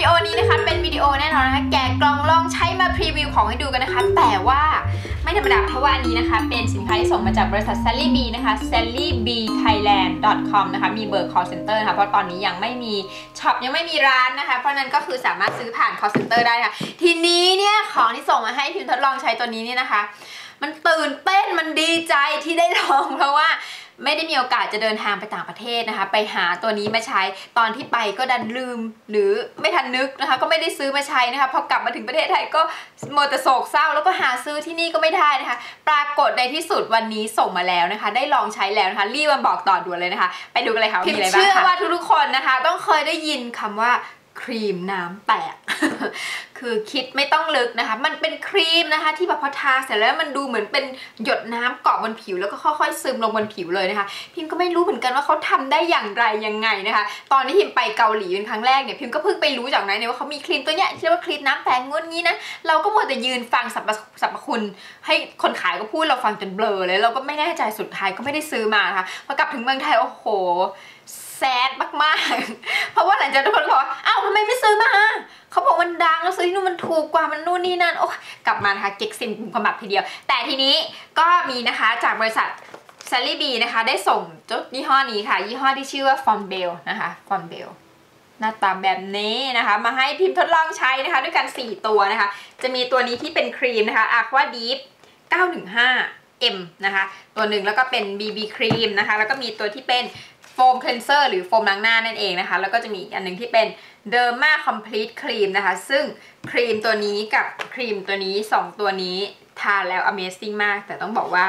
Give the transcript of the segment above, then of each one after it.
วิดีโอนี้นะคะ เป็นวิดีโอแน่นอนนะคะ แกะกล่องลองใช้มาพรีวิวของให้ดูกันนะคะ แต่ว่าไม่ธรรมดาเพราะว่าอันนี้นะคะ เป็นสินค้าที่ส่งมาจากบริษัท Sally B นะคะ sallybthailand.com นะคะ มีเบอร์ call center นะคะ เพราะตอนนี้ยังไม่มีช็อปยังไม่มีร้านนะคะ เพราะนั้นก็คือสามารถซื้อผ่าน call center ได้ค่ะ ทีนี้เนี่ย ของที่ส่งมาให้พิมทดลองใช้ตัวนี้เนี่ยนะคะ มันตื่นเต้นมันดีใจที่ได้ลองเพราะว่า ไม่ได้มีโอกาสจะเดินทางไปต่างประเทศนะคะ ไปหาตัวนี้มาใช้ตอนที่ไปก็ดันลืม หรือไม่ทันนึกนะคะ ก็ไม่ได้ซื้อมาใช้นะคะพอกลับมาถึงประเทศไทยก็โมแต่โศกเศร้า แล้วก็หาซื้อที่นี่ก็ไม่ได้นะคะ ปรากฏในที่สุดวันนี้ส่งมาแล้วนะคะ ได้ลองใช้แล้วนะคะรีบมาบอกต่อด่วนเลยนะคะ ไปดูกันเลยค่ะมีอะไรบ้างค่ะเชื่อว่าทุกๆคนนะคะ ต้องเคยได้ยินคำว่า ครีมน้ำแตก คือคิดไม่ต้องลึกนะคะ มันเป็นครีมนะคะที่แบบพอทาเสร็จแล้วมันดูเหมือนเป็นหยดน้ำเกาะบนผิวแล้วก็ค่อยๆซึมลงบนผิวเลยนะคะ พิมก็ไม่รู้เหมือนกันว่าเขาทำได้อย่างไรยังไงนะคะ ตอนที่พิมไปเกาหลีเป็นครั้งแรกเนี่ยพิมก็เพิ่งไปรู้จากนั้นเนี่ยว่าเขามีครีมตัวเนี้ยที่เรียกว่าครีมน้ำแตกงดงี้นะ เราก็หมัวแต่ยืนฟังสรรพสรรพคุณ ให้คนขายก็พูดเราฟังจนเบลอเลย เราก็ไม่แน่ใจสุดท้ายก็ไม่ได้ซื้อมานะคะพอกลับถึงเมืองไทยโอ้โห แซดมากๆ เพราะว่าหลังจากทุกคนบอกอ้าวทำไมไม่ซื้อมาเขาบอกมันดังแล้วซื้อที่นู่นมันถูกกว่ามันนู่นนี่นั่นโอ้กลับมานะคะเก็กซินขมับทีเดียว แต่ทีนี้ก็มีนะคะจากบริษัทซ a ลลี่บีนะคะ ได้ส่งเจ้ายี่ห้อนี้ค่ะ ยี่ห้อที่ชื่อว่าฟอนเบลนะคะฟอนเบลหน้าตาแบบนี้นะคะ มาให้พิมพ์ทดลองใช้นะคะ ด้วยกัน 4 ตัวนะคะ จะมีตัวนี้ที่เป็นครีมนะคะ Aqua Deep 915 M นะคะ ตัวหนึ่งแล้วก็เป็น BB ครีมนะคะ แล้วก็มีตัวที่เป็น มคลีนเซอร์หรือโฟมล้างหน้านั่นเองนะคะ แล้วก็จะมีอีกอันหนึ่งที่เป็น Derma Complete Cream นะคะ ซึ่งครีมตัวนี้กับครีมตัวนี้ 2 ตัวนี้ทาแล้ว Amazing มาก แต่ต้องบอกว่า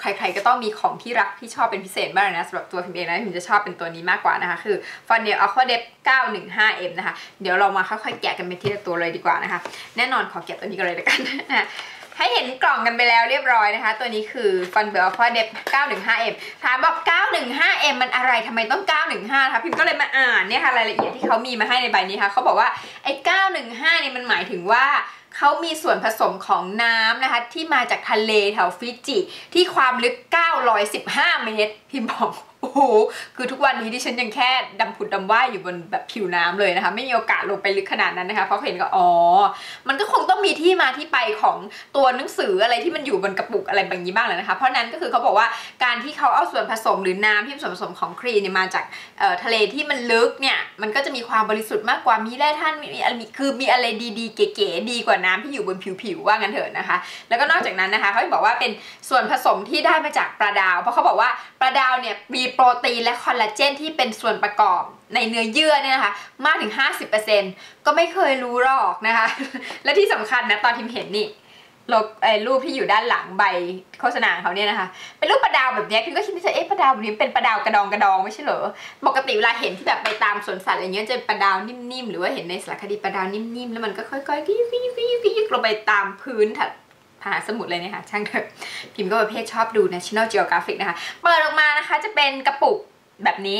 ใครๆก็ต้องมีของที่รักที่ชอบเป็นพิเศษบ้างนะสำหรับตัวพิมเองนะพิมจะชอบเป็นตัวนี้มากกว่านะคะ คือ f o n d a l Aqua Depth 915M นะคะ เดี๋ยวเรามาค่อยๆแกะกันไปทีละตัวเลยดีกว่านะคะ แน่นอนขอแกะตัวนี้กันเลยละกันนะ ให้เห็นกล่องกันไปแล้วเรียบร้อยนะคะ ตัวนี้คือ Fun b e l Aqua Depth 915M ถามบอก 915M มันอะไรทำไมต้อง 915คะพิมก็เลยมาอ่านเนี่ยค่ะรายละเอียดที่เขามีมาให้ในใบนี้ค่ะเขาบอกว่าไอ้ 915เนี่ยมันหมายถึงว่าเขามีส่วนผสมของน้ำนะคะ ที่มาจากทะเลแถวฟิจิ ที่ความลึก 915 เมตร พิมบอก โอ้โห คือทุกวันนี้ที่ฉันยังแค่ดำผุดดำว่ายอยู่บนแบบผิวน้ำเลยนะคะ ไม่มีโอกาสลงไปลึกขนาดนั้นนะคะ เพราะเห็นก็อ๋อ มันก็คงต้องมีที่มาที่ไปของตัวหนังสืออะไรที่มันอยู่บนกระปุกอะไรแบางอย่างบ้างแหละนะคะ เพราะนั้นก็คือเขาบอกว่าการที่เขาเอาส่วนผสมหรือน้ำที่ส่วนผสมของครีมเนี่ยมาจากทะเลที่มันลึกเนี่ย มันก็จะมีความบริสุทธิ์มากกว่า มีแร่ธาตุ มีมีคือมีอะไรดีๆ เก๋ๆดีกว่าน้ำที่อยู่บนผิวๆว่างั้นเถอะนะคะ แล้วก็นอกจากนั้นนะคะเขาบอกว่าเป็นส่วนผสมที่ได้มาจากปลาดาว เพราะเขาบอกว่าปลาดาวเนี่ยมีโปรตีนและคอลลาเจนที่เป็นส่วนประกอบในเนื้อเยื่อเนี่ยนะคะ มากถึง 50%ก็ไม่เคยรู้หรอกนะคะ และที่สำคัญนะตอนทิมเห็นนี่ลบไอ้รูปที่อยู่ด้านหลังใบโฆษณาเขาเนี่ยนะคะ เป็นรูปปลาดาวแบบนี้คือก็คิดว่าเอ๊ะปลาดาวแบบนี้เป็นปลาดาวกระดองกระดองไม่ใช่เหรอปกติเวลาเห็นที่แบบไปตามสวนสัตว์อะไรเงี้ยจะปลาดาวนิ่มๆหรือว่าเห็นในสารคดีปลาดาวนิ่มๆแล้วมันก็ค่อยๆกิ้วกิ้วกิ้วกิ้วลงไปตามพื้นถัด ผาสมุดเลยเนี่ยค่ะช่างเถอะพิมพ์ก็ประเภทชอบดู National Geographic นะคะ เปิดออกมานะคะจะเป็นกระปุกแบบนี้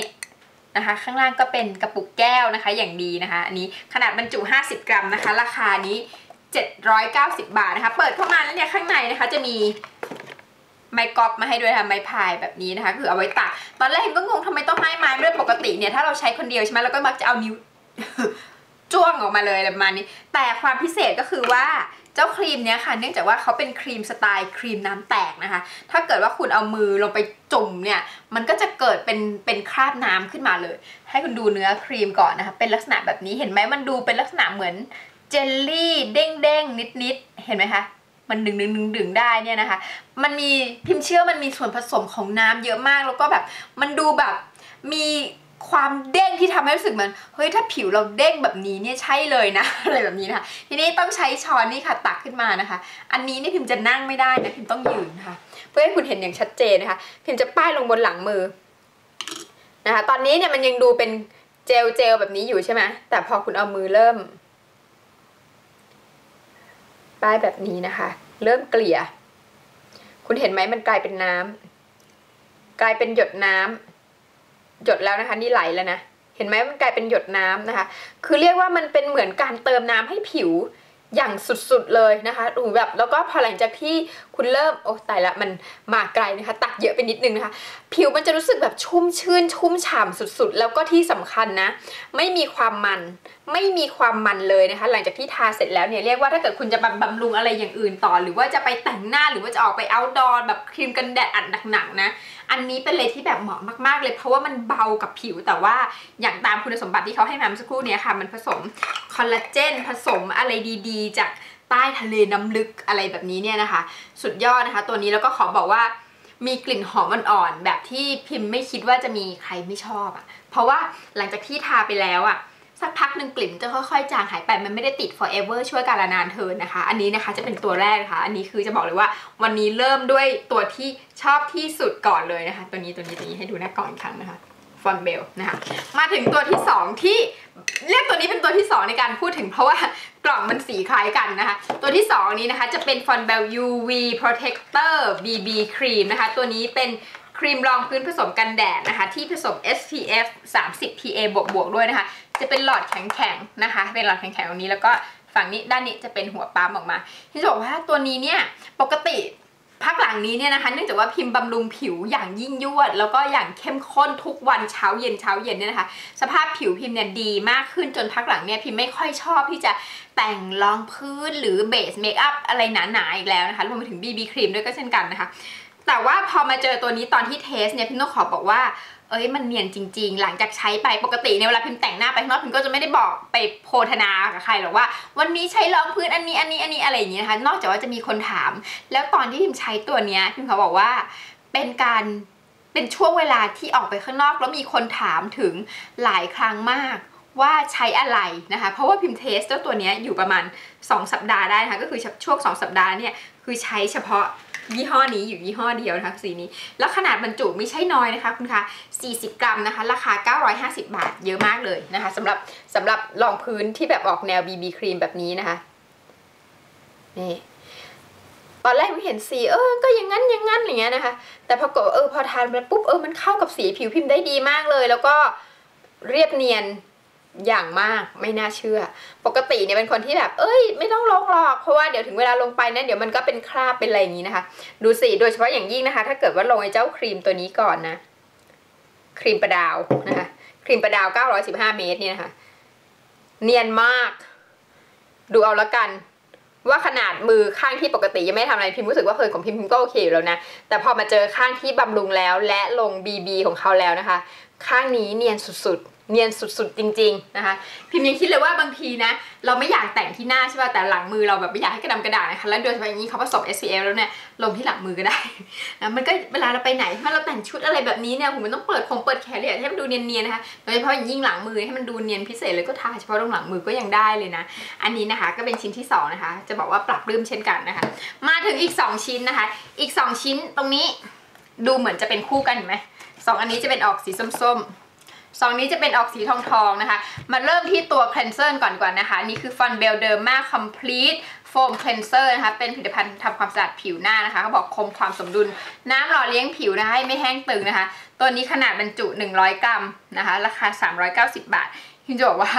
นะคะ ข้างล่างก็เป็นกระปุกแก้วนะคะอย่างดีนะคะ อันนี้ขนาดบรรจุ 50 กรัมนะคะ ราคานี้ 790 บาทนะคะ เปิดเข้ามาแล้วเนี่ยข้างในนะคะจะมีไม้กอล์ฟมาให้ด้วยค่ะไม้พายแบบนี้นะคะ คือเอาไว้ตักตอนแรกก็งงทำไมต้องให้ไม้ด้วยปกติเนี่ยถ้าเราใช้คนเดียวใช่ไหมเราก็มักจะเอานิ้วจ้วงออกมาเลยประมาณนี้ แต่ความพิเศษก็คือว่า เจ้าครีมเนี้ยค่ะ เนื่องจากว่าเขาเป็นครีมสไตล์ครีมน้ำแตกนะคะ ถ้าเกิดว่าคุณเอามือลงไปจุ่มเนี่ย มันก็จะเกิดเป็นเป็นคราบน้ำขึ้นมาเลย ให้คุณดูเนื้อครีมก่อนนะคะ เป็นลักษณะแบบนี้ เห็นไหมมันดูเป็นลักษณะเหมือนเจลลี่เด้งเด้งนิดนิดเห็นไหมคะมันดึงดึงดึงดึงได้เนี่ยนะคะ มันมีพิมพ์เชื่อมันมีส่วนผสมของน้ำเยอะมาก แล้วก็แบบมันดูแบบมี ความเด้งที่ทำให้รู้สึกมันเฮ้ยถ้าผิวเราเด้งแบบนี้เนี่ยใช่เลยนะอะไรแบบนี้นะคะทีนี้ต้องใช้ช้อนนี่ค่ะตักขึ้นมานะคะ อันนี้นี่พิมจะนั่งไม่ได้นะพิมต้องยืนนะคะเพื่อให้คุณเห็นอย่างชัดเจนนะคะ พิมจะป้ายลงบนหลังมือนะคะตอนนี้เนี่ยมันยังดูเป็นเจลเจลแบบนี้อยู่ใช่ไหมแต่พอคุณเอามือเริ่ม ป้ายแบบนี้นะคะ เริ่มเกลี่ย คุณเห็นไหมมันกลายเป็นน้ำกลายเป็นหยดน้ำ หยดแล้วนะคะนี่ไหลแล้วนะเห็นไหมมันกลายเป็นหยดน้ำนะคะ คือเรียกว่ามันเป็นเหมือนการเติมน้ำให้ผิวอย่างสุดๆเลยนะคะดูแบบแล้วก็พอหลังจากที่คุณเริ่มโอ้ตายละมันมาไกลนะคะ ตักเยอะไปนิดนึงนะคะ ผิวมันจะรู้สึกแบบชุ่มชื่นชุ่มฉ่ำสุดๆ แล้วก็ที่สำคัญนะ ไม่มีความมัน ไม่มีความมันเลยนะคะ หลังจากที่ทาเสร็จแล้วเนี่ยเรียกว่าถ้าเกิดคุณจะบำรุงอะไรอย่างอื่นต่อ หรือว่าจะไปแต่งหน้าหรือว่าจะออกไปเอาท์ดอร์แบบครีมกันแดดอัดหนักๆนะ อันนี้เป็นเลยที่แบบเหมาะมากๆเลย เพราะว่ามันเบากับผิวแต่ว่าอย่างตามคุณสมบัติที่เขาให้มาเมื่อสักครู่เนี้ค่ะ มันผสมคอลลาเจนผสมอะไรดี ๆ จากใต้ทะเลน้ำลึกอะไรแบบนี้เนี่ยนะคะ สุดยอดนะคะ ตัวนี้แล้วก็ขอบอกว่ามีกลิ่นหอมอ่อนๆแบบที่พิมพ์ไม่คิดว่าจะมีใครไม่ชอบอะ่ะ เพราะว่าหลังจากที่ทาไปแล้วอะ่ะ สักพักหนึ่งกลิ่นจะค่อยๆจางหายไปมันไม่ได้ติด forever ช่วยการละนานเทินนะคะ อันนี้นะคะจะเป็นตัวแรกนะคะ อันนี้คือจะบอกเลยว่าวันนี้เริ่มด้วยตัวที่ชอบที่สุดก่อนเลยนะคะ ตัวนี้ตัวนี้ตัวนี้ให้ดูหน้าก่อนอีกครั้งนะคะฟอนเบลนะคะมาถึงตัวที่ 2 ที่เรียกตัวนี้เป็นตัวที่ 2 ในการพูดถึงเพราะว่ากล่องมันสีคล้ายกันนะคะ ตัวที่ 2 นี้นะคะจะเป็นฟอนเบล UV Protector BB Cream นะคะ ตัวนี้เป็นครีมรองพื้นผสมกันแดดนะคะ ที่ผสม SPF 30 PA บวกบวกด้วยนะคะ จะเป็นหลอดแข็งๆนะคะ เป็นหลอดแข็งๆตรงนี้แล้วก็ฝั่งนี้ด้านนี้จะเป็นหัวปั๊มออกมา ที่จะบอกว่าตัวนี้เนี่ยปกติพักหลังนี้เนี่ยนะคะเนื่องจากว่าพิมพ์บำรุงผิวอย่างยิ่งยวด แล้วก็อย่างเข้มข้นทุกวันเช้าเย็นเช้าเย็นเนี่ยนะคะ สภาพผิวพิมพ์เนี่ยดีมากขึ้นจนพักหลังเนี่ยพิมไม่ค่อยชอบที่จะแต่งรองพื้นหรือเบสเมคอัพอะไรหนาๆอีกแล้วนะคะรวมไปถึง BB ครีมด้วยก็เช่นกันนะคะ แต่ว่าพอมาเจอตัวนี้ตอนที่เทสเนี่ยพิมต้องขอบอกว่า เอ้ยมันเนียนจริง ๆ หลังจากใช้ไปปกติในเวลาพิมแต่งหน้าไปข้างนอกพิมก็จะไม่ได้บอกไปโพธนากับใครหรอกว่า วันนี้ใช้รองพื้นอันนี้อันนี้อันนี้อะไรอย่างเงี้ยนะคะ นอกจากว่าจะมีคนถาม แล้วตอนที่พิมใช้ตัวเนี้ยพิมเขาบอกว่าเป็นการเป็นช่วงเวลาที่ออกไปข้างนอก แล้วมีคนถามถึงหลายครั้งมากว่าใช้อะไรนะคะ เพราะว่าพิมเทสเจ้าตัวนี้อยู่ประมาณ 2 สัปดาห์ได้นะคะก็คือช่วง 2 สัปดาห์เนี่ยคือใช้เฉพาะ ยี่ห้อนี้อยู่ยี่ห้อเดียวนะคะสีนี้ แล้วขนาดบรรจุไม่ใช่น้อยนะคะคุณคะ40 กรัมนะคะ ราคา 950 บาท เยอะมากเลยนะคะสำหรับสำหรับรองพื้นที่แบบออกแนว BB ครีมแบบนี้นะคะนี่ตอนแรกไม่เห็นสีเออ ก็อย่างนั้นอย่างนั้นอย่างเงี้ยนะคะ แต่พอกดเออพอทานไปปุ๊บเออมันเข้ากับสีผิวพิมพ์ได้ดีมากเลย แล้วก็เรียบเนียน อย่างมากไม่น่าเชื่อ ปกติเนี่ยเป็นคนที่แบบ เอ้ย ไม่ต้องลงหรอกเพราะว่าเดี๋ยวถึงเวลาลงไปนะเดี๋ยวมันก็เป็นคราบเป็นอะไรอย่างนี้นะคะ ดูสิโดยเฉพาะอย่างยิ่งนะคะ ถ้าเกิดว่าลงไอ้เจ้าครีมตัวนี้ก่อนนะ ครีมประดาวนะคะ ครีมประดาว 915 เมตรเนี่ยนะคะ เนียนมาก ดูเอาละกันว่าขนาดมือข้างที่ปกติยังไม่ทำอะไรพิมรู้สึกว่าเคยของพิมพิมก็โอเคอยู่แล้วนะ แต่พอมาเจอข้างที่บำรุงแล้วและลง BB ของเขาแล้วนะคะ ข้างนี้เนียนสุดๆ เนียนสุดๆจริงๆนะคะพิมพ์ยังคิดเลยว่าบางทีนะ เราไม่อยากแต่งที่หน้าใช่ป่ะแต่หลังมือเราแบบไม่อยากให้กระดำกระดาษนะคะแล้วโดยเฉพาะอย่างนี้เขาผสม SPF แล้วเนี่ยลงที่หลังมือก็ได้นะมันก็เวลาเราไปไหนถ้าเราแต่งชุดอะไรแบบนี้เนี่ยผมมันต้องเปิดคงเปิดแขนเลยให้มันดูเนียนๆนะคะโดยเฉพาะอย่างยิ่งหลังมือให้มันดูเนียนพิเศษเลยก็ทาเฉพาะตรงหลังมือก็ยังได้เลยนะ อันนี้นะคะก็เป็นชิ้นที่2นะคะจะบอกว่าปรับรื้มเช่นกันนะคะมาถึงอีก 2 ชิ้นนะคะ อีก 2 ชิ้นตรงนี้ดูเหมือนจะเป็นคู่กันไหมสองอันนี้จะเป็นออกสีส้มๆ ซองนี้จะเป็นออกสีทองทองนะคะ มาเริ่มที่ตัวคลนเซอร์ก่อนก่อนนะคะ นี่คือฟันเบลเดอร์มาคอมพลีทโฟมคลนเซอร์นะคะ เป็นผลิตภัณฑ์ทำความสะอาดผิวหน้านะคะ เขาบอกคงความสมดุล น้ำหล่อเลี้ยงผิวนะคะให้ไม่แห้งตึงนะคะ ตัวนี้ขนาดบรรจุ 100 กรัมนะคะ ราคา 390 บาท พิมจะบอกว่า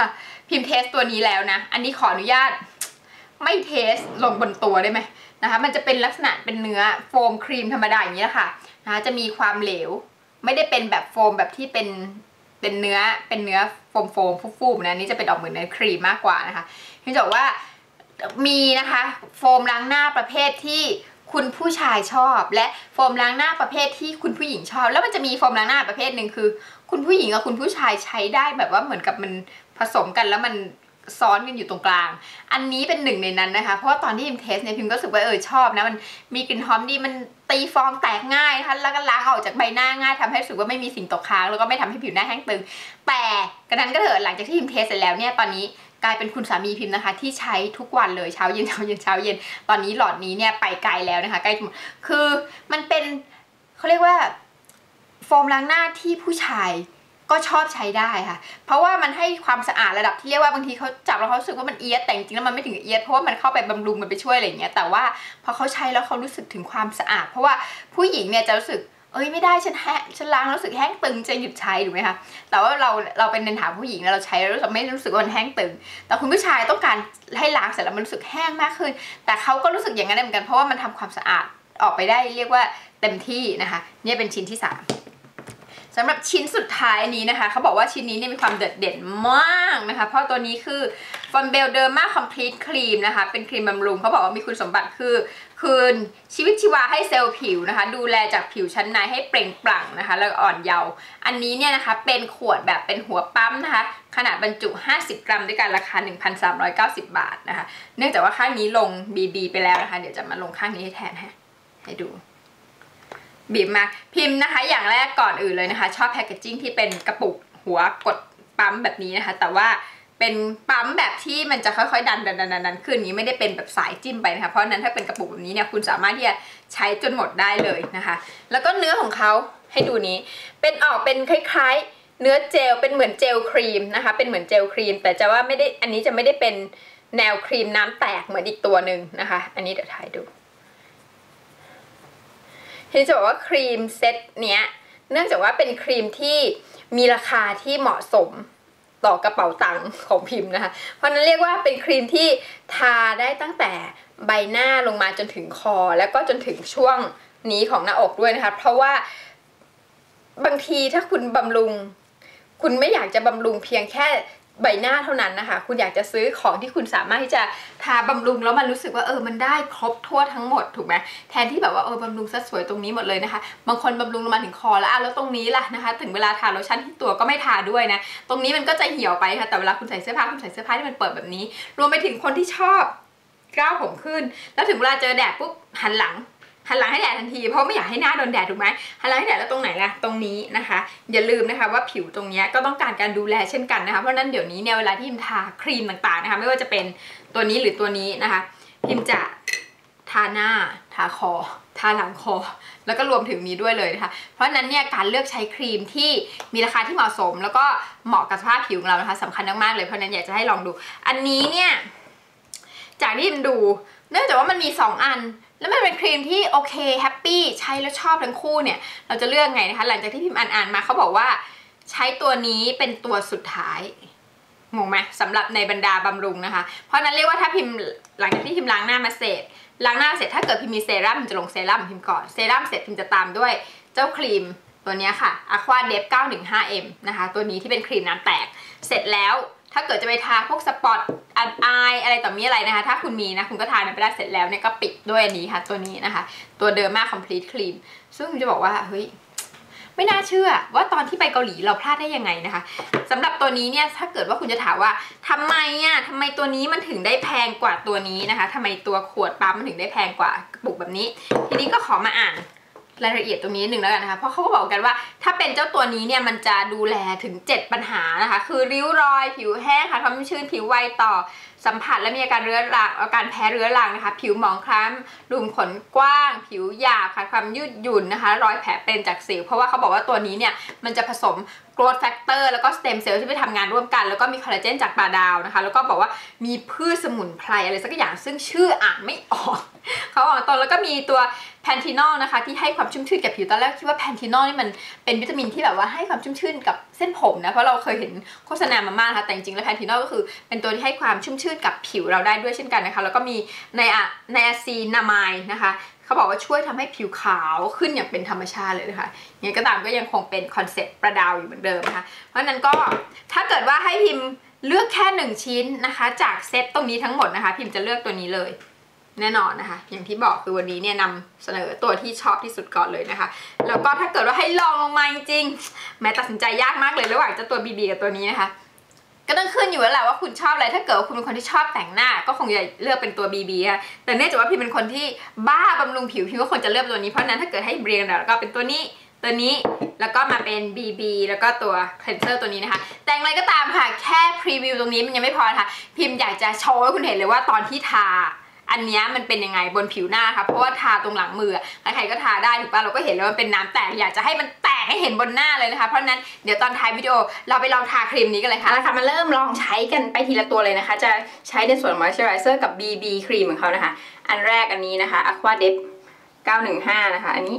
พิมเทสตัวนี้แล้วนะ อันนี้ขออนุญาตไม่เทสลงบนตัวได้ไหมนะคะ มันจะเป็นลักษณะเป็นเนื้อโฟมครีมธรรมดาอย่างนี้แหละค่ะนะคะ จะมีความเหลว ไม่ได้เป็นแบบโฟมแบบที่เป็น เป็นเนื้อเป็นเนื้อโฟมโฟมฟูๆนะนี่จะเป็นออกเหมือนเนื้อครีมมากกว่านะคะพี่จะบอกว่ามีนะคะโฟมล้างหน้าประเภทที่คุณผู้ชายชอบ และโฟมล้างหน้าประเภทที่คุณผู้หญิงชอบ แล้วมันจะมีโฟมล้างหน้าประเภทหนึ่งคือ คุณผู้หญิงกับคุณผู้ชายใช้ได้แบบว่าเหมือนกับมันผสมกันแล้วมัน ซ้อนกันอยู่ตรงกลาง อันนี้เป็นหนึ่งในนั้นนะคะ เพราะว่าตอนที่พิมเทสเนี่ยพิมก็รู้สึกว่าเออชอบนะมันมีกลิ่นหอมดีมันตีฟองแตกง่ายนะคะแล้วก็ล้างออกจากใบหน้าง่ายทำให้รู้สึกว่าไม่มีสิ่งตกค้างแล้วก็ไม่ทำให้ผิวหน้าแห้งตึง แต่กระนั้นก็เถอะหลังจากที่พิมเทสเสร็จแล้วเนี่ยตอนนี้กลายเป็นคุณสามีพิมพ์นะคะ ที่ใช้ทุกวันเลยเช้าเย็นเช้าเย็นเช้าเย็นตอนนี้หลอดนี้เนี่ยไปไกลแล้วนะคะใกล้หมดคือมันเป็นเขาเรียกว่าโฟมล้างหน้าที่ผู้ชาย ก็ชอบใช้ได้ค่ะ เพราะว่ามันให้ความสะอาดระดับที่เรียกว่าบางทีเขาจับแล้วเขาสึกว่ามันเอียดแต่จริงๆแล้วมันไม่ถึงเอียดเพราะว่ามันเข้าไปบำรุงมันไปช่วยอะไรอย่างเงี้ยแต่ว่าพอเขาใช้แล้วเขารู้สึกถึงความสะอาด เพราะว่าผู้หญิงเนี่ยจะรู้สึกเอ้ยไม่ได้ฉันแห้ฉันล้างรู้สึกแห้งตึงจะหยุดใช้ถูกไหมคะแต่ว่าเราเราเป็นในฐานผู้หญิงเราใช้แล้วเราไม่รู้สึกว่ามันแห้งตึง แต่คุณผู้ชายต้องการให้ล้างเสร็จแล้วมันรู้สึกแห้งมากขึ้น แต่เขาก็รู้สึกอย่างนั้นเหมือนกันเพราะว่ามันทำความสะอาดออกไปได้เรียกว่าเต็มที่นะคะนี่เป็นชิ้นที่ 3 สำหรับชิ้นสุดท้ายนี้นะคะ เขาบอกว่าชิ้นนี้เนี่ยมีความเด็ดเด่นมากนะคะ เพราะตัวนี้คือ f o n b e l Derma Complete Cream นะคะ เป็นครีมบำรุงเขาบอกว่ามีคุณสมบัติคือ คืนชีวิตชีวาให้เซลล์ผิวนะคะ ดูแลจากผิวชั้นในให้เปล่งปลั่งนะคะ แล้วอ่อนเยาว์อันนี้เนี่ยนะคะเป็นขวดแบบเป็นหัวปั๊มนะคะ ขนาดบรรจุ 50 กรัมด้วยกันราคา 1,390 บาทนะคะ เนื่องจากว่าข้างนี้ลง BB ไปแล้วนะคะ เดี๋ยวจะมาลงข้างนี้ให้แทนให้ให้ดู บีบมาพิมพ์นะคะ อย่างแรกก่อนอื่นเลยนะคะ ชอบแพคเกจจิ้งที่เป็นกระปุกหัวกดปั๊มแบบนี้นะคะ แต่ว่าเป็นปั๊มแบบที่มันจะค่อยๆดันดันดันดันขึ้นนี้ไม่ได้เป็นแบบสายจิ้มไปนะคะเพราะนั้นถ้าเป็นกระปุกแบบนี้เนี่ยคุณสามารถที่จะใช้จนหมดได้เลยนะคะ แล้วก็เนื้อของเขาให้ดูนี้ เป็นออกเป็นคล้ายๆ เนื้อเจลเป็นเหมือนเจลครีมนะคะ เป็นเหมือนเจลครีม แต่จะว่าไม่ได้อันนี้จะไม่ได้เป็นแนวครีมน้ำแตกเหมือนอีกตัวหนึ่งนะคะ อันนี้เดี๋ยวถ่ายดู ที่จะบอกว่าครีมเซตเนี้ยเนื่องจากว่าเป็นครีมที่มีราคาที่เหมาะสมต่อกระเป๋าตังค์ของพิมพ์นะคะ เพราะนั้นเรียกว่าเป็นครีมที่ทาได้ตั้งแต่ใบหน้าลงมาจนถึงคอ แล้วก็จนถึงช่วงนี้ของหน้าอกด้วยนะคะ เพราะว่าบางทีถ้าคุณบำรุง คุณไม่อยากจะบำรุงเพียงแค่ ใบหน้าเท่านั้นนะคะ คุณอยากจะซื้อของที่คุณสามารถที่จะทาบำรุงแล้วมันรู้สึกว่าเออมันได้ครบทั่วทั้งหมดถูกไหมแทนที่แบบว่าเออบำรุงซะสวยตรงนี้หมดเลยนะคะ บางคนบำรุงลงมาถึงคอแล้วอะแล้วตรงนี้ล่ะนะคะ ถึงเวลาทาโลชั่นที่ตัวก็ไม่ทาด้วยนะ ตรงนี้มันก็จะเหี่ยวไปค่ะแต่เวลาคุณใส่เสื้อผ้าคุณใส่เสื้อผ้าที่มันเปิดแบบนี้ รวมไปถึงคนที่ชอบก้าวผมขึ้น แล้วถึงเวลาเจอแดดปุ๊บหันหลัง หันหลังให้แดดทันทีเพราะไม่อยากให้หน้าโดนแดดถูกไหมหันหลังให้แดดแล้วตรงไหนล่ะตรงนี้นะคะ อย่าลืมนะคะว่าผิวตรงนี้ก็ต้องการการดูแลเช่นกันนะคะเพราะนั้นเดี๋ยวนี้เนี่ยเวลาที่พิมทาครีมต่างๆนะคะ ไม่ว่าจะเป็นตัวนี้หรือตัวนี้นะคะ พิมจะทาหน้าทาคอทาหลังคอ แล้วก็รวมถึงนี้ด้วยเลยนะคะ เพราะนั้นเนี่ยการเลือกใช้ครีมที่มีราคาที่เหมาะสม แล้วก็เหมาะกับสภาพผิวของเรานะคะสำคัญมากๆเลยเพราะนั้นอยากจะให้ลองดู อันนี้เนี่ยจากที่พิมดู เนื่องจากว่ามันมี 2 อัน แล้วมันเป็นครีมที่โอเคแฮปปี้ใช้แล้วชอบทั้งคู่เนี่ย เราจะเลือกไงนะคะ หลังจากที่พิมพ์อ่านๆมาเขาบอกว่า ใช้ตัวนี้เป็นตัวสุดท้ายงงไหมสำหรับในบรรดาบำรุงนะคะ เพราะนั้นเรียกว่าถ้าพิมพ์หลังจากที่พิมพ์ล้างหน้ามาเสร็จล้างหน้าเสร็จถ้าเก่ดพิมมีเซรั่มพิมจะลงเซรั่มพิมก่อนเซรั่มเสร็จพิมจะตามด้วยเจ้าครีมตัวนี้ค่ะ Aqua Dep 915M นะคะ ตัวนี้ที่เป็นครีมน้ำแตก เสร็จแล้ว ถ้าเกิดจะไปทาพวกสปอตอันอายอะไรต่อมีอะไรนะคะ ถ้าคุณมีนะคุณก็ทานไปได้เสร็จแล้วเนี่ยก็ปิดด้วยอันนี้ค่ะ ตัวนี้นะคะ ตัวเดิมมาก complete cream ซึ่งจะบอกว่าเฮ้ยไม่น่าเชื่อว่าตอนที่ไปเกาหลีเราพลาดได้ยังไงนะคะสำหรับตัวนี้เนี่ยถ้าเกิดว่าคุณจะถามว่าทำไมอะทำไมตัวนี้มันถึงได้แพงกว่าตัวนี้นะคะทำไมตัวขวดปั๊มมันถึงได้แพงกว่าปุกแบบนี้ ทีนี้ก็ขอมาอ่าน รายละเอียดตรงนี้หนึ่งแล้วกันนะคะ เพราะเขาก็บอกกันว่าถ้าเป็นเจ้าตัวนี้เนี่ยมันจะดูแลถึง 7 ปัญหานะคะ คือริ้วรอยผิวแห้งค่ะความชื้นผิวไวต่อสัมผัสและมีอาการเรื้อรังอาการแพ้เรื้อรังนะคะ ผิวหมองคล้ำรุมขนกว้าง ผิวหยาบค่ะความยืดหยุ่นนะคะ รอยแผลเป็นจากสิวเพราะว่าเขาบอกว่าตัวนี้เนี่ยมันจะผสม growth factor แล้วก็ stem cell ที่ไปทำงานร่วมกัน แล้วก็มีคอลลาเจนจากปลาดาวนะคะ แล้วก็บอกว่ามีพืชสมุนไพรอะไรสักอย่างซึ่งชื่ออ่านไม่ออกเขาบอกตอนแล้วก็มีตัวแพนทีนอลนะคะ ที่ให้ความชุ่มชื่นกับผิวตอนแรกคิดว่าแพนทีนอลนี่มันเป็นวิตามินที่แบบว่าให้ความชุ่มชื่นกับเส้นผมนะเพราะเราเคยเห็นโฆษณามามากนะคะแต่จริงๆแล้วแพนทีนอลก็คือเป็นตัวที่ให้ความชุ่มชื่นกับผิวเราได้ด้วยเช่นกันนะคะ แล้วก็มีในอะในอะซีนามายนะคะ เขาบอกว่าช่วยทำให้ผิวขาวขึ้นอย่างเป็นธรรมชาติเลยนะคะยังไงก็ตามก็ยังคงเป็นคอนเซ็ปต์ประดาวอยู่เหมือนเดิมนะคะเพราะนั้นก็ถ้าเกิดว่าให้พิมพ์เลือกแค่ 1 ชิ้นนะคะ จากเซตตรงนี้ทั้งหมดนะคะ พิมพ์จะเลือกตัวนี้เลยแน่นอนนะคะ อย่างที่บอกคือวันนี้เนี่ยนำเสนอตัวที่ชอบที่สุดก่อนเลยนะคะ แล้วก็ถ้าเกิดว่าให้ลองลงมาจริงๆแม้ตัดสินใจยากมากเลยระหว่างเจ้าตัวบีบีกับตัวนี้นะคะ ก็ต้องขึ้นอยู่แล้วแหละว่าคุณชอบอะไรถ้าเกิดว่าคุณเป็นคนที่ชอบแต่งหน้า ก็คงจะเลือกเป็นตัว BB ค่ะแต่เนื่องจากว่าพี่เป็นคนที่บ้าบำรุงผิวพี่ก็ควรจะเลือกตัวนี้เพราะนั้นถ้าเกิดให้เรียงแล้วก็เป็นตัวนี้ตัวนี้แล้วก็มาเป็น BB แล้วก็ตัว cleanser ตัวนี้นะคะ แต่งอะไรก็ตามค่ะ แค่พรีวิวตรงนี้มันยังไม่พอค่ะพิมพ์อยากจะโชว์ให้คุณเห็นเลยว่าตอนที่ทา อันนี้มันเป็นยังไงบนผิวหน้าค่ะเพราะว่าทาตรงหลังมือใครๆก็ทาได้ถูกป่ะเราก็เห็นแล้วมันเป็นน้ำแตกอยากจะให้มันแตกให้เห็นบนหน้าเลยนะคะเพราะนั้นเดี๋ยวตอนท้ายวิดีโอเราไปลองทาครีมนี้กันเลยค่ะแล้วค่ะมาเริ่มลองใช้กันไปทีละตัวเลยนะคะ จะใช้ในส่วนมอยส์เจอไรเซอร์กับ BB ครีมของเขานะคะ อันแรกอันนี้นะคะ Aqua Dep 915 นะคะ อันนี้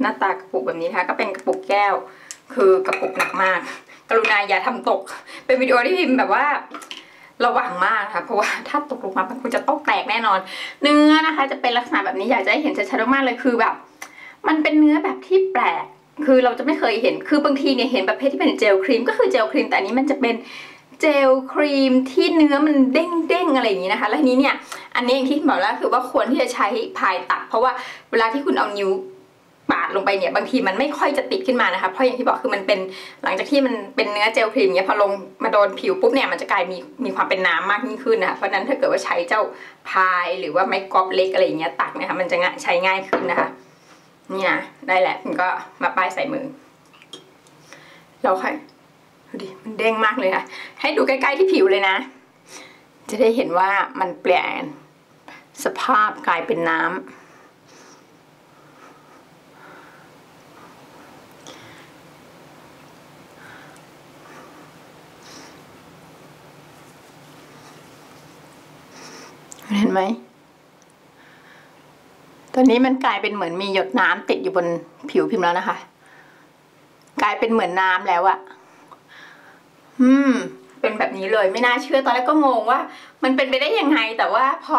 หน้าตากระปุกแบบนี้นะคะก็เป็นกระปุกแก้ว คือกระปุกหนักมาก กรุณาอย่าทำตก เป็นวิดีโอที่พิมพ์แบบว่า ระวังมากค่ะเพราะว่าถ้าตกลงมามันควรจะต้องแตกแน่นอน เนื้อนะคะ จะเป็นลักษณะแบบนี้อยากจะให้เห็นชัดๆมากเลยคือแบบ มันเป็นเนื้อแบบที่แปลก คือเราจะไม่เคยเห็นคือบางทีเนี่ยเห็นประเภทที่เป็นเจลครีม ก็คือเจลครีมแต่อันนี้มันจะเป็นเจลครีมที่เนื้อมันเด้งๆอะไรอย่างนี้นะคะ แล้วทีนี้เนี่ยอันนี้อย่างที่บอกแล้วคือว่าควรที่จะใช้พายตัดเพราะว่าเวลาที่คุณเอานิ้ว ปาดลงไปเนี่ยบางทีมันไม่ค่อยจะติดขึ้นมานะคะเพราะอย่างที่บอกคือมันเป็นหลังจากที่มันเป็นเนื้อเจลครีมเนี่ยพอลงมาโดนผิวปุ๊บเนี่ยมันจะกลายมีมีความเป็นน้ำมากยิ่งขึ้นนะคะเพราะนั้นถ้าเกิดว่าใช้เจ้าพายหรือว่าไม้กอล์ฟเล็กอะไรอย่างเงี้ยตักนี่ยค่ะมันจะง่ายใช้ง่ายขึ้นนะคะนี่นะได้แหละผมก็มาป้ายใส่มือเราค่อยดูดิมันเด้งมากเลยค่ะให้ดูใกล้ๆที่ผิวเลยนะ จะได้เห็นว่ามันเปลี่ยนสภาพกลายเป็นน้ำ เห็นไหมตอนนี้มันกลายเป็นเหมือนมีหยดน้ำติดอยู่บนผิวพิมพ์แล้วนะคะ กลายเป็นเหมือนน้ำแล้วอะอืม เป็นแบบนี้เลยไม่น่าเชื่อตอนแรกก็งงว่า มันเป็นไปได้ยังไง แต่ว่าพอ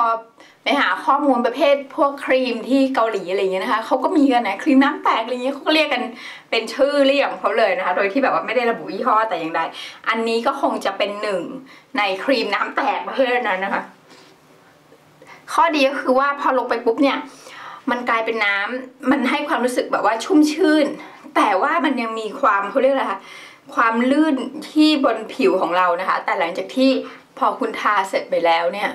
ไปหาข้อมูลประเภทพวกครีมที่เกาหลีอะไรเงี้ยนะคะเขาก็มีกันนะครีมน้ำแตกอะไรเงี้ยเขาก็เรียกกันเป็นชื่อเรียกของเขาเลยนะคะ โดยที่แบบว่าไม่ได้ระบุยี่ห้อแต่อย่างใดอันนี้ก็คงจะเป็นหนึ่งในครีมน้ำแตกประเภทนั้นนะคะ ข้อดีก็คือว่าพอลงไปปุ๊บเนี่ยมันกลายเป็นน้ำมันให้ความรู้สึกแบบว่าชุ่มชื่น แต่ว่ามันยังมีความเขาเรียกอะไรคะความลื่นที่บนผิวของเรานะคะ แต่หลังจากที่พอคุณทาเสร็จไปแล้วเนี่ย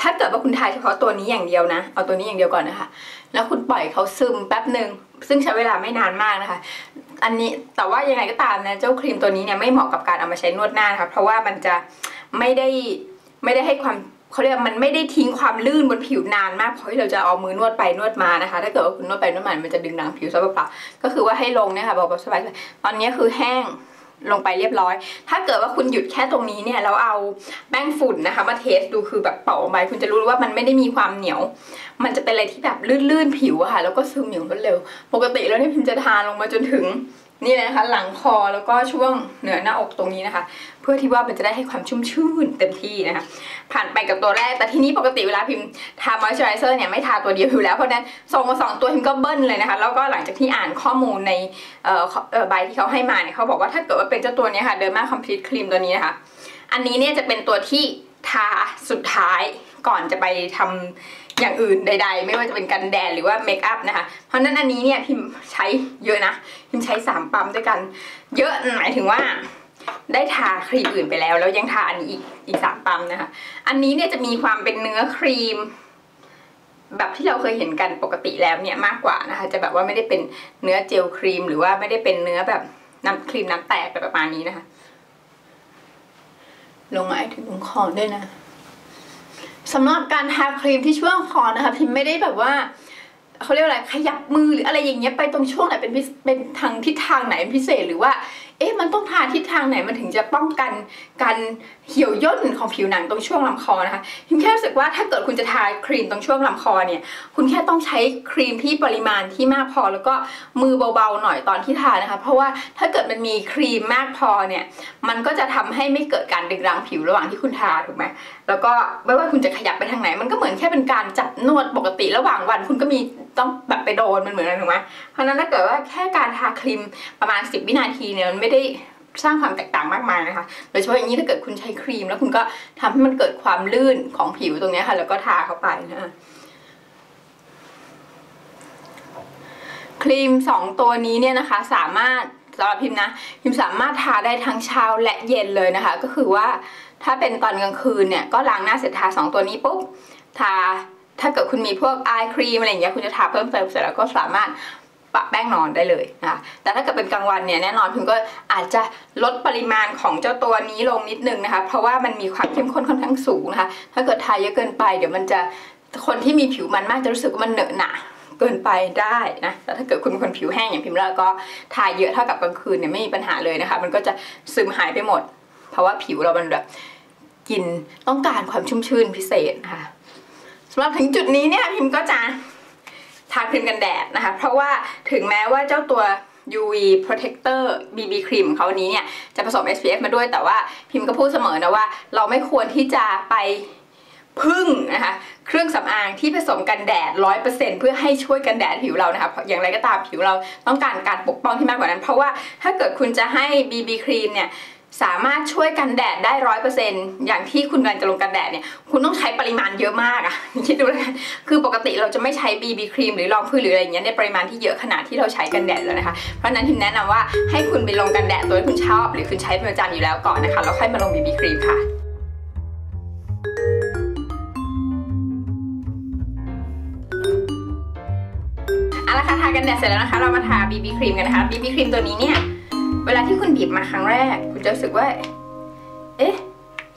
ถ้าเกิดว่าคุณทาเฉพาะตัวนี้อย่างเดียวนะ เอาตัวนี้อย่างเดียวก่อนนะคะ แล้วคุณปล่อยเขาซึมแป๊บหนึ่งซึ่งใช้เวลาไม่นานมากนะคะ อันนี้แต่ว่ายังไงก็ตามนะ เจ้าครีมตัวนี้เนี่ยไม่เหมาะกับการเอามาใช้นวดหน้านะคะเพราะว่ามันจะไม่ได้ไม่ได้ให้ความ เขาเรียกมันไม่ได้ทิ้งความลื่นบนผิวนานมากพอที่เราจะเอามือนวดไปนวดมานะคะ ถ้าเกิดว่าคุณนวดไปนวดมามันจะดึงหนังผิวซะเปล่าก็คือว่าให้ลงเนี่ยค่ะบอกสบายๆตอนนี้คือแห้งลงไปเรียบร้อย ถ้าเกิดว่าคุณหยุดแค่ตรงนี้เนี่ยแล้วเอาแป้งฝุ่นนะคะ มาเทสดูคือแบบเป่าไปคุณจะรู้ว่ามันไม่ได้มีความเหนียว มันจะเป็นอะไรที่แบบลื่นๆผิวอะค่ะ แล้วก็ซึมอย่างรวดเร็ว ปกติแล้วเนี่ยพิมจะทานลงมาจนถึง นี่เลยนะคะหลังคอแล้วก็ช่วงเหนือหน้าอกตรงนี้นะคะ เพื่อที่ว่ามันจะได้ให้ความชุ่มชื่นเต็มที่นะคะ ผ่านไปกับตัวแรก แต่ทีนี้ปกติเวลาพิมทามอยส์เจอไรเซอร์เนี่ยไม่ทาตัวเดียวอยู่แล้วเพราะนั้นส่งมาสองตัวพิมก็เบิ้ลเลยนะคะ แล้วก็หลังจากที่อ่านข้อมูลในใบที่เขาให้มาเนี่ยเขาบอกว่าถ้าเกิดว่าเป็นเจ้าตัวนี้ค่ะเดินมาคอมพลีทครีมตัวนี้นะคะ อันนี้เนี่ยจะเป็นตัวที่ทาสุดท้ายก่อนจะไปทำ อย่างอื่นใด ๆ ไม่ว่าจะเป็นกันแดดหรือว่าเมคอัพนะคะ เพราะนั้นอันนี้เนี่ยพิมใช้เยอะนะ พิมใช้สามปั๊มด้วยกัน เยอะหมายถึงว่าได้ทาครีมอื่นไปแล้ว แล้วยังทาอันนี้อีกอีกสามปั๊มนะคะ อันนี้เนี่ยจะมีความเป็นเนื้อครีม แบบที่เราเคยเห็นกันปกติแล้วเนี่ยมากกว่านะคะ จะแบบว่าไม่ได้เป็นเนื้อเจลครีม หรือว่าไม่ได้เป็นเนื้อแบบน้ำครีมน้ำแตกแบบประมาณนี้นะคะ ลงมาถึงตรงคอด้วยนะ สำหรับการทาครีมที่ช่วงคอนะคะพิมไม่ได้แบบว่าเขาเรียกอะไรขยับมือหรืออะไรอย่างเงี้ยไปตรงช่วงไหนเป็นเป็นทางทิศทางไหนเป็นพิเศษหรือว่า เอ๊ะมันต้องทาทิศทางไหนมันถึงจะป้องกันการเหี่ยวย่นของผิวหนังตรงช่วงลำคอนะคะพิมแค่รู้สึกว่าถ้าเกิดคุณจะทาครีมตรงช่วงลำคอเนี่ย คุณแค่ต้องใช้ครีมที่ปริมาณที่มากพอ แล้วก็มือเบาๆหน่อยตอนที่ทานะคะ เพราะว่าถ้าเกิดมันมีครีมมากพอเนี่ย มันก็จะทำให้ไม่เกิดการดึงรั้งผิวระหว่างที่คุณทาถูกไหมแล้วก็ไม่ว่าคุณจะขยับไปทางไหน มันก็เหมือนแค่เป็นการจับนวดปกติระหว่างวัน คุณก็มี ต้องแบบไปโดนมันเหมือนกันถูกไหมเพราะนั้นถ้าเกิดว่าแค่การทาครีมประมาณ 10 วินาทีเนี่ยมันไม่ได้สร้างความแตกต่างมากมายนะคะ โดยเฉพาะอย่างนี้ถ้าเกิดคุณใช้ครีม แล้วคุณก็ทำให้มันเกิดความลื่นของผิวตรงนี้ค่ะ แล้วก็ทาเข้าไปนะครีมสองตัวนี้เนี่ยนะคะสามารถสำหรับพิมนะพิมสามารถทาได้ทั้งเช้าและเย็นเลยนะคะ ก็คือว่าถ้าเป็นตอนกลางคืนเนี่ยก็ล้างหน้าเสร็จทาสองตัวนี้ปุ๊บทา ถ้าเกิดคุณมีพวกไอครีมอะไรอย่างเงี้ยคุณจะทาเพิ่มเติมเสร็จแล้วก็สามารถปะแป้งนอนได้เลยนะคะแต่ถ้าเกิดเป็นกลางวันเนี่ยแน่นอนพิมก็อาจจะลดปริมาณของเจ้าตัวนี้ลงนิดนึงนะคะ เพราะว่ามันมีความเข้มข้นค่อนข้างสูงนะคะ ถ้าเกิดทาเยอะเกินไป เดี๋ยวมันจะคนที่มีผิวมันมากจะรู้สึกว่ามันเหนอะหนะเกินไปได้นะ แต่ถ้าเกิดคุณเป็นคนผิวแห้งอย่างพิมพ์แล้วก็ทาเยอะเท่ากับกลางคืนเนี่ยไม่มีปัญหาเลยนะคะ มันก็จะซึมหายไปหมด เพราะว่าผิวเรามันแบบกินต้องการความชุ่มชื่นพิเศษนะคะำหรับถึงจุดนี้เนี่ยพิมก็จะทาครีมกันแดดนะคะ เพราะว่าถึงแม้ว่าเจ้าตัว UV protector BB ครีมเขานี้เนี่ย จะผสม SPF มาด้วยแต่ว่าพิมก็พูดเสมอนะว่า เราไม่ควรที่จะไปพึ่งนะคะเครื่องสำอางที่ผสมกันแดด100%เพื่อให้ช่วยกันแดดผิวเรานะคะอย่างไรก็ตามผิวเราต้องการการปกป้องที่มากกว่านั้น เพราะว่าถ้าเกิดคุณจะให้ BB ครีมเนี่ย สามารถช่วยกันแดดได้ร้อยเปอร์เซ็นอย่างที่คุณกำลังจะลงกันแดดเนี่ย คุณต้องใช้ปริมาณเยอะมากอะคิดดูแล้วกันคือปกติเราจะไม่ใช้ BB ครีมหรือรองพื้นหรืออะไรอย่างเงี้ยในปริมาณที่เยอะขนาดที่เราใช้กันแดดแล้วนะคะ เพราะนั้นทิมแนะนำว่าให้คุณไปลงกันแดดตัวที่คุณชอบ หรือคุณใช้เป็นประจำอยู่แล้วก่อนนะคะแล้วค่อยมาลง BB ครีมค่ะเอาละค่ะทากันแดดเสร็จแล้วนะคะ เรามาทา BB ครีมกันนะคะ BB ครีมตัวนี้เนี่ย เวลาที่คุณบีบมาครั้งแรก คุณจะรู้สึกว่า เอ๊ะ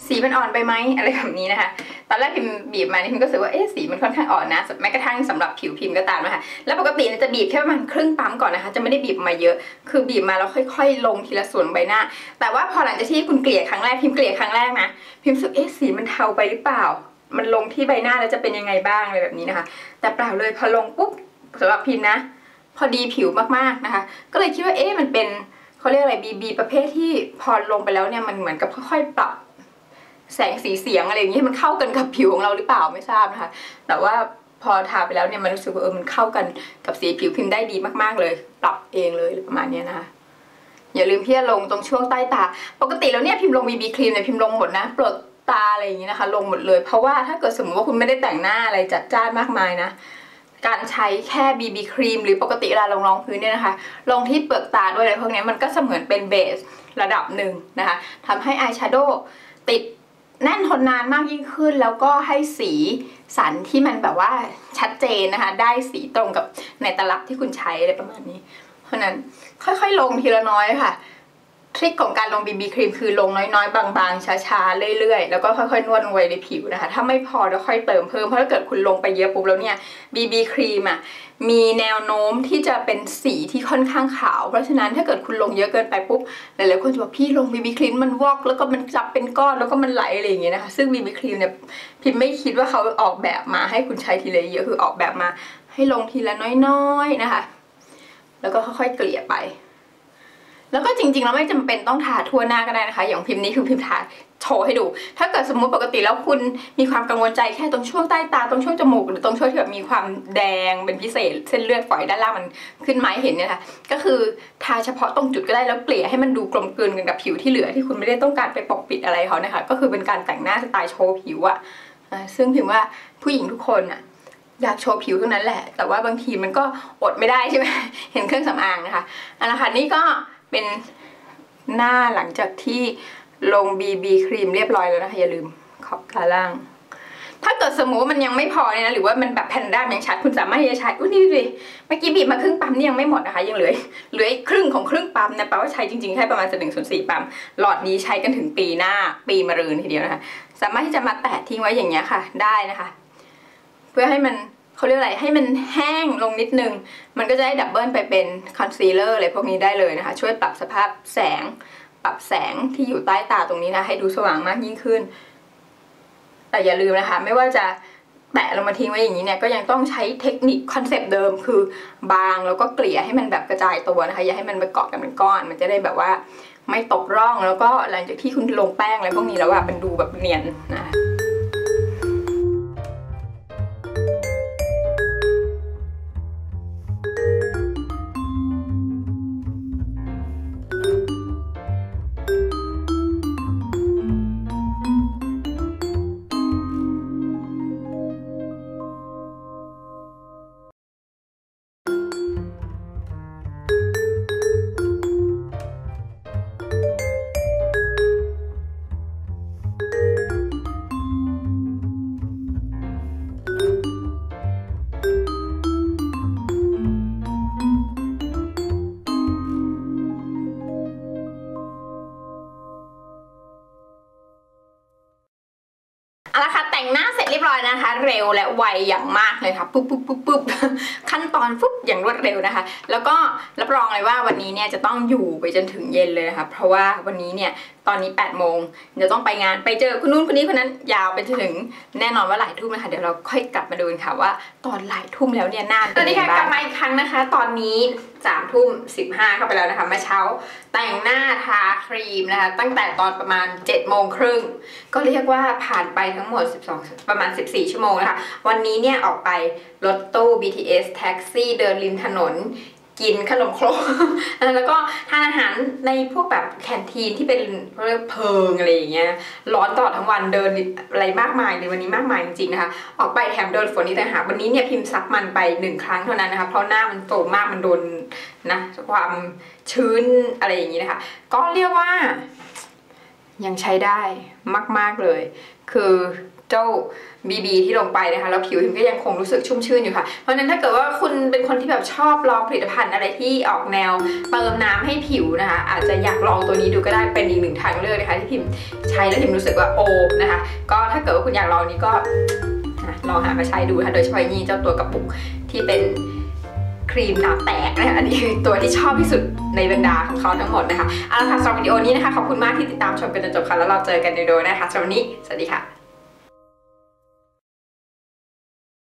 สีมันอ่อนไปไหมอะไรแบบนี้นะคะ ตอนแรกพิมบีบมานี่พิมก็รู้สึกว่าเอ๊ะสีมันค่อนข้างอ่อนนะแม้กระทั่งสำหรับผิวพิมก็ตามนะคะแล้วปกติจะบีบแค่ประมาณครึ่งปั๊มก่อนนะคะ จะไม่ได้บีบมาเยอะ คือบีบมาแล้วค่อยๆ ลงทีละส่วนใบหน้า แต่ว่าพอหลังจากที่คุณเกลี่ยครั้งแรกพิมเกลี่ยครั้งแรกนะพิมรู้สึกเอ๊ะสีมันเทาไปหรือเปล่า มันลงที่ใบหน้าแล้วจะเป็นยังไงบ้างอะไรแบบนี้นะคะ แต่เปล่าเลยพอลงปุ๊บสำหรับพิมนะ พอดีผิวมากๆนะคะ ก็เลยคิดว่าเอ๊ะมันเป็น เขาเรียกอะไรบีบีประเภทที่พอลงไปแล้วเนี่ยมันเหมือนกับค่อยๆปรับแสงสีเสียงอะไรอย่างนี้มันเข้ากันกับผิวของเราหรือเปล่าไม่ทราบนะคะ แต่ว่าพอทาไปแล้วเนี่ยมันรู้สึกว่าเออมันเข้ากันกับสีผิวพิมพ์ได้ดีมากๆเลย ปรับเองเลยประมาณนี้นะคะอย่าลืมที่จะลงตรงช่วงใต้ตา ปกติแล้วเนี่ยพิมพ์ลงบีบีครีมเนี่ยพิมพ์ลงหมดนะเปลือกตาอะไรอย่างนี้นะคะ ลงหมดเลย เพราะว่าถ้าเกิดสมมติว่าคุณไม่ได้แต่งหน้าอะไรจัดจ้านมากมายนะ การใช้แค่ BB ครีมหรือปกติเวลาลงรองพื้นเนี่ยนะคะ ลงที่เปลือกตาด้วยอะไรพวกนี้มันก็เสมือนเป็นเบสระดับหนึ่งนะคะทำให้อายแชโดว์ติดแน่นทนนานมากยิ่งขึ้น แล้วก็ให้สีสันที่มันแบบว่าชัดเจนนะคะ ได้สีตรงกับในตลับที่คุณใช้อะไรประมาณนี้ เพราะนั้นค่อยๆลงทีละน้อยค่ะ ทริคของการลง BB ครีมคือลงน้อยๆ บางๆ ช้าๆ เรื่อยๆ แล้วก็ค่อยๆ นวดลงไปในผิวนะคะ ถ้าไม่พอแล้วค่อยเติมเพิ่ม เพราะถ้าเกิดคุณลงไปเยอะปุ๊บแล้วเนี่ย BB ครีมอะมีแนวโน้มที่จะเป็นสีที่ค่อนข้างขาว เพราะฉะนั้นถ้าเกิดคุณลงเยอะเกินไปปุ๊บหลายๆคนจะบอกพี่ลง BB ครีมมันวอกแล้วก็มันจับเป็นก้อนแล้วก็มันไหลอะไรอย่างเงี้ยนะคะซึ่ง BB ครีมเนี่ยพิมไม่คิดว่าเขาออกแบบมาให้คุณใช้ทีละเยอะคือออกแบบมา ให้ลงทีละน้อยๆนะคะ แล้วก็ค่อยๆ เกลี่ยไป แล้วก็จริงๆเราไม่จำเป็นต้องทาทั่วหน้าก็ได้นะคะ อย่างพิมพ์นี้คือพิมพ์ทาโชว์ให้ดู ถ้าเกิดสมมุติปกติแล้วคุณมีความกังวลใจแค่ตรงช่วงใต้ตาตรงช่วงจมูกหรือตรงช่วงที่แบบมีความแดงเป็นพิเศษ เส้นเลือดฝอยด้านล่างมันขึ้นมาให้เห็นเนี่ยค่ะก็คือทาเฉพาะตรงจุดก็ได้แล้วเกลี่ยให้มันดูกลมกลืนกันกับผิวที่เหลือที่คุณไม่ได้ต้องการไปปกปิดอะไรเขานะคะ ก็คือเป็นการแต่งหน้าสไตล์โชว์ผิวอะอะซึ่งพิมว่าผู้หญิงทุกคนอะอยากโชว์ผิวเท่านั้นแหละ แต่ว่าบางทีมันก็อดไม่ได้ใช่ไหมเห็นเครื่องสำอางนะคะเอาละค่ะนี่ก็ เป็นหน้าหลังจากที่ลง BB ครีมเรียบร้อยแล้วนะคะอย่าลืมขอบตาล่าง ถ้าเกิดสมมติมันยังไม่พอเนี่ยนะหรือว่ามันแบบแพนด้ายังชัดคุณสามารถที่จะใช้อุ้ยนี่ดูดิเมื่อกี้บีบมาครึ่งปั๊มนี่ยังไม่หมดนะคะยังเหลือเหลืออีกครึ่งของครึ่งปั๊มนะแปลว่าใช้จริงๆแค่ประมาณสักหนึ่งส่วนสี่ปั๊มหลอดนี้ใช้กันถึงปีหน้าปีมะรืนทีเดียวนะคะ สามารถที่จะมาแตะทิ้งไว้อย่างเงี้ยค่ะ ได้นะคะ เพื่อให้มัน เขาเรียกอะไรให้มันแห้งลงนิดนึง มันก็จะได้ดับเบิลไปเป็นคอนซีลเลอร์อะไรพวกนี้ได้เลยนะคะ ช่วยปรับสภาพแสง ปรับแสงที่อยู่ใต้ตาตรงนี้นะ ให้ดูสว่างมากยิ่งขึ้น แต่อย่าลืมนะคะ ไม่ว่าจะแตะลงมาทิ้งไว้อย่างนี้เนี่ยก็ยังต้องใช้เทคนิคคอนเซปต์เดิมคือบางแล้วก็เกลี่ยให้มันแบบกระจายตัวนะคะ อย่าให้มันไปเกาะกันเป็นก้อน มันจะได้แบบว่าไม่ตกร่องแล้วก็หลังจากที่คุณลงแป้งอะไรพวกนี้แล้วอะเป็นดูแบบเนียนนะคะ เอาละค่ะแต่งหน้าเสร็จเรียบร้อยนะคะ เร็วและไวอย่างมากเลยค่ะปุ๊บปุ๊บปุ๊บปุ๊บขั้นตอนปุ๊บอย่างรวดเร็วนะคะ แล้วก็รับรองเลยว่าวันนี้เนี่ยจะต้องอยู่ไปจนถึงเย็นเลยนะคะ เพราะว่าวันนี้เนี่ย ตอนนี้8โมงเดี๋ยวต้องไปงานไปเจอคนนู้นคนนี้คนนั้นยาวไปจนถึงแน่นอนว่าหลายทุ่มนะคะเดี๋ยวเราค่อยกลับมาดูกันค่ะว่าตอนหลายทุ่มแล้วเนี่ยหน้าสเป็วันสดียังค่ะไงกลับ้าบงมาอีกครั้งนะคะ ตอนนี้สามทุ่มสิบห้าเข้าไปแล้วนะคะเมื่อเช้าแต่งหน้าทาครีมนะคะ ตั้งแต่ตอนประมาณ7จ็ดโมงครึ่งก็เรียกว่าผ่านไปทั้งหมด 12 ประมาณ 14 ชั่วโมงนะคะวันนี้เนี่ยออกไปรถตู้ BTS แท็กซี่เดินริมถนน กินขนมครกแล้วก็ทานอาหารในพวกแบบแคนทีนที่เป็นเรียกเพิงอะไรอย่างเงี้ยร้อนตลอดทั้งวันเดินอะไรมากมายเลยวันนี้มากมายจริงๆนะคะออกไปแถมโดนฝนนี่ต่หากวันนี้เนี่ยพิมพ์ซักมันไปหนึ่งครั้งเท่านั้นนะคะเพราะหน้ามันโตมากมันโดนนะความชื้นอะไรอย่างนี้นะคะก็เรียกว่ายังใช้ได้มาก ๆเลย คือ เจ้า BB ที่ลงไปนะคะแล้วผิวพิมก็ยังคงรู้สึกชุ่มชื่นอยู่ค่ะ เพราะฉะนั้นถ้าเกิดว่าคุณเป็นคนที่แบบชอบลองผลิตภัณฑ์อะไรที่ออกแนวเติมน้ำให้ผิวนะคะ อาจจะอยากลองตัวนี้ดูก็ได้เป็นอีกหนึ่งทางเลือกนะคะที่พิมใช้แล้วพิมรู้สึกว่าโอ้นะคะ ก็ถ้าเกิดว่าคุณอยากลองนี้ก็ลองหามาใช้ดูนะคะโดยเฉพาะนี้เจ้าตัวกระปุกที่เป็นครีมน้ำแตกนะคะอันนี้คือตัวที่ชอบที่สุดในบรรดาของเขาทั้งหมดนะคะเอาละค่ะสำหรับวิดีโอนี้นะคะขอบคุณมากที่ติดตามชมกันจนจบค่ะแล้วเราเจอกันในวิดีโอนะคะสำหรับวันนี้สวัสดีค่ะ